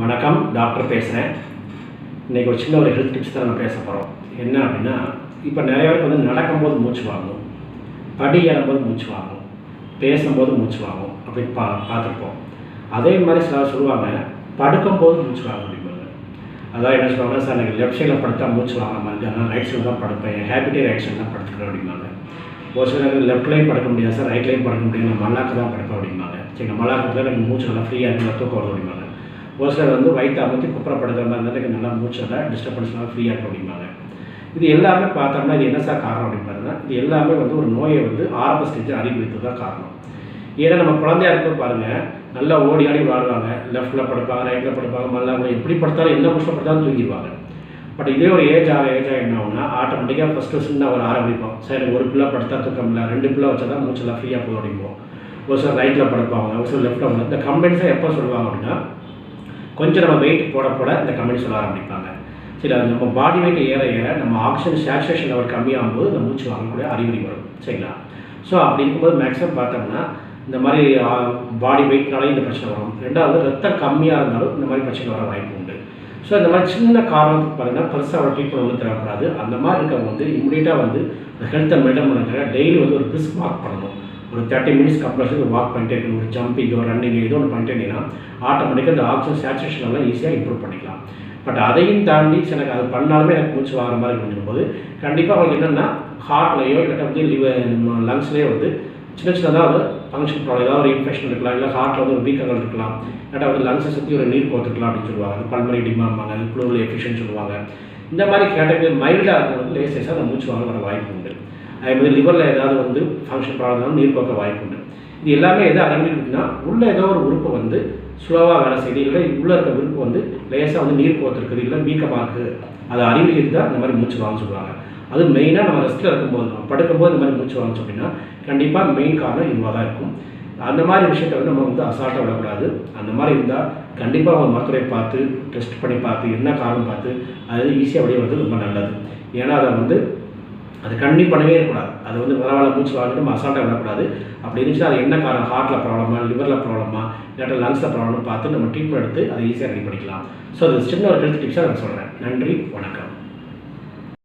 வணக்கம் டாக்டர் பேசுகிறேன் இன்றைக்கி ஒரு சின்ன ஒரு ஹெல்த் டிப்ஸ் தான் நம்ம பேச போகிறோம் என்ன அப்படின்னா இப்போ நிறைய பேருக்கு வந்து நடக்கும்போது மூச்சு வாங்கும் படி ஏறும்போது மூச்சு வாங்கும் பேசும்போது மூச்சு வாங்கும் அப்படின்னு பா பார்த்துருப்போம். அதே மாதிரி சிலர் சொல்லுவாங்க படுக்கும்போது மூச்சு வாங்க அப்படிம்பாங்க அதான் என்ன சொல்லுவாங்க சார் எனக்கு லெஃப்ட் சைடில் படுத்தா மூச்சு வாங்க மாதிரி ஆனால் ரைட் சைடில் தான் படுப்பேன். என் ஹேபிட்டே ரைட் சைடில் தான் படுத்துக்கிறேன் அப்படிம்பாங்க. ஒரு சிலர் லெஃப்ட்லேயும் படுக்க முடியாது சார் ரைட்லேயும் படுக்க முடியாது. நான் மல்லாக்கு தான் படுப்பேன் அப்படிம்பாங்க. சரி நான் மல்லாக்கத்தில் எனக்கு மூச்சு நல்லா ஃப்ரீயாக இருக்கும் தூக்கம் வருது அப்படிம்பாங்க. ஒரு சிலர் வந்து வயிற்று அமைத்து குப்புறப்படுக்கிற மாதிரி இருந்தால் எனக்கு நல்லா மூச்சில் டிஸ்டர்பன்ஸ்லாம் ஃப்ரீயாக இருக்கும் அப்படிம்பாங்க இது எல்லாமே பார்த்தோம்னா இது என்ன சார் காரணம் அப்படின்னு பார்த்தீங்கன்னா இது எல்லாமே வந்து ஒரு நோயை வந்து ஆரம்ப ஸ்டேஜ் அறிவித்து தான் காரணம். ஏன்னா நம்ம குழந்தையா இருக்கும் பாருங்கள் நல்லா ஓடி ஆடி விளாடுவாங்க லெஃப்ட்டில் படுப்பாங்க ரைட்டில் படுப்பாங்க மல்லா எப்படி படுத்தாலும் என்ன புஷ்டம் படுத்தாலும் தூங்கிடுவாங்க. பட் இதே ஒரு ஏஜ் ஆக ஏஜ் ஆக என்ன ஆகுனா ஆட்டோமேட்டிக்காக ஃபஸ்ட்டு சின்ன ஒரு ஆரம்பிப்போம். சரி ஒரு பிள்ளை படுத்தா தூக்கம் இல்லை ரெண்டு பிள்ளை வச்சா தான் மூச்செல்லாம் ஃப்ரீயாக போக அப்படிம்போம். ஒரு சில ரைட்டில் படுப்பாங்க ஒரு சில லெஃப்ட்டில் இந்த கம்பெனிஸாக எப்போ சொல்லுவாங்க அப்படின்னா கொஞ்சம் நம்ம வெயிட் போட போட இந்த கம்பெனி சொல்ல ஆரம்பிப்பாங்க. சரி அது நம்ம பாடி வெயிட் ஏற ஏற நம்ம ஆக்சிஜன் சேச்சுரேஷன் லெவல் கம்மியாகும் போது இந்த மூச்சு வாங்கக்கூடிய அறிகுறி வரும். சரிங்களா? ஸோ அப்படி இருக்கும்போது மேக்ஸிமம் பார்த்தோம்னா இந்த மாதிரி பாடி வெயிட்னாலே இந்த பிரச்சனை வரும். ரெண்டாவது ரத்தம் கம்மியாக இருந்தாலும் இந்த மாதிரி பிரச்சனை வர வாய்ப்பு உண்டு. ஸோ இந்த மாதிரி சின்ன காரணத்துக்கு பார்த்தீங்கன்னா பெருசாக ஒரு ட்ரீட்மெண்ட் வந்து தேவைப்படாது. அந்த மாதிரி இருக்கவங்க வந்து இம்மிடியட்டாக வந்து ஹெல்த்தை மெயின்டைன் பண்ணுறாங்க டெய்லி வந்து ஒரு பிரிஸ்க் பண்ணணும். ஒரு தேர்ட்டி மினிட்ஸ் ஒரு வாக் பண்ணிட்டே இருக்கணும். ஒரு ஜம்பிங்கோ ரன்னிங் ஏதோ ஒன்று பண்ணிட்டே இருந்தீங்கன்னா ஆட்டோமேட்டிக்காக அந்த ஆக்சிஜன் சேச்சுரேஷன் எல்லாம் ஈஸியாக இம்ப்ரூவ் பண்ணிக்கலாம். பட் அதையும் தாண்டி எனக்கு அது பண்ணாலுமே எனக்கு மூச்சு வாங்குற மாதிரி கொஞ்சம் போது கண்டிப்பாக அவங்களுக்கு என்னென்னா ஹார்ட்லேயோ இல்லாட்டா வந்து லிவர் லங்ஸ்லேயோ வந்து சின்ன சின்னதாக ஒரு ஃபங்க்ஷன் ப்ராப்ளம் ஏதாவது ஒரு இன்ஃபெக்ஷன் இருக்கலாம் இல்லை ஹார்ட்டில் வந்து ஒரு வீக்கங்கள் இருக்கலாம். இல்லாட்டா வந்து லங்ஸை சுற்றி ஒரு நீர் கோத்துக்கலாம் அப்படின்னு சொல்லுவாங்க. அது பல்மரி டிமாம்பாங்க அது ப்ளூரல் எஃபிஷியன் சொல்லுவாங்க. இந்த மாதிரி கேட்டகரி மைல்டாக இருக்கும் லேசஸாக அந்த மூச்சு வாங்க வர வாய்ப்பு உண்டு. அதே லிவரில் ஏதாவது வந்து ஃபங்க்ஷன் ப்ராப்ளம் நீர் கோக்க வாய்ப்பு உண்டு. இது எல்லாமே எது அடங்கிட்டுனா உள்ளே உள்ள ஏதோ ஒரு உறுப்பு வந்து ஸ்லோவாக வேலை செய்யுது இல்லை உள்ளே இருக்க உறுப்பு வந்து லேசாக வந்து நீர் கோத்துருக்குது இல்லை வீக்கமாக இருக்குது அது அறிகுறி தான் இந்த மாதிரி மூச்சு வாங்க சொல்லுவாங்க. அது மெயினாக நம்ம ரெஸ்ட்டில் இருக்கும்போது நம்ம படுக்கும்போது இந்த மாதிரி மூச்சு வாங்கிச்சு அப்படின்னா கண்டிப்பாக மெயின் காரணம் இதுவாக தான் இருக்கும். அந்த மாதிரி விஷயத்தை வந்து நம்ம வந்து அசால்ட்டாக விடக்கூடாது. அந்த மாதிரி இருந்தால் கண்டிப்பாக அவங்க மருத்துவரை பார்த்து டெஸ்ட் பண்ணி பார்த்து என்ன காரணம் பார்த்து அது ஈஸியாக வெளியே வந்து ரொம்ப நல்லது. ஏன்னா அதை வந்து அது கண்ணி பண்ணவே இருக்கக்கூடாது அது வந்து பரவாயில்ல மூச்சு வாங்கிட்டு நம்ம அசால்ட்டாக விடக்கூடாது. அப்படி இருந்துச்சுன்னா அது என்ன காரணம்? ஹார்ட்டில் ப்ராப்ளமா லிவரில் ப்ராப்ளமா இல்லாட்டா லங்ஸில் ப்ராப்ளம் பார்த்து நம்ம ட்ரீட்மெண்ட் எடுத்து அதை ஈஸியாக ரெடி பண்ணிக்கலாம். ஸோ அது சின்ன ஒரு ஹெல்த் டிப்ஸாக நான் சொல்கிறேன் நன்றி வணக்கம்.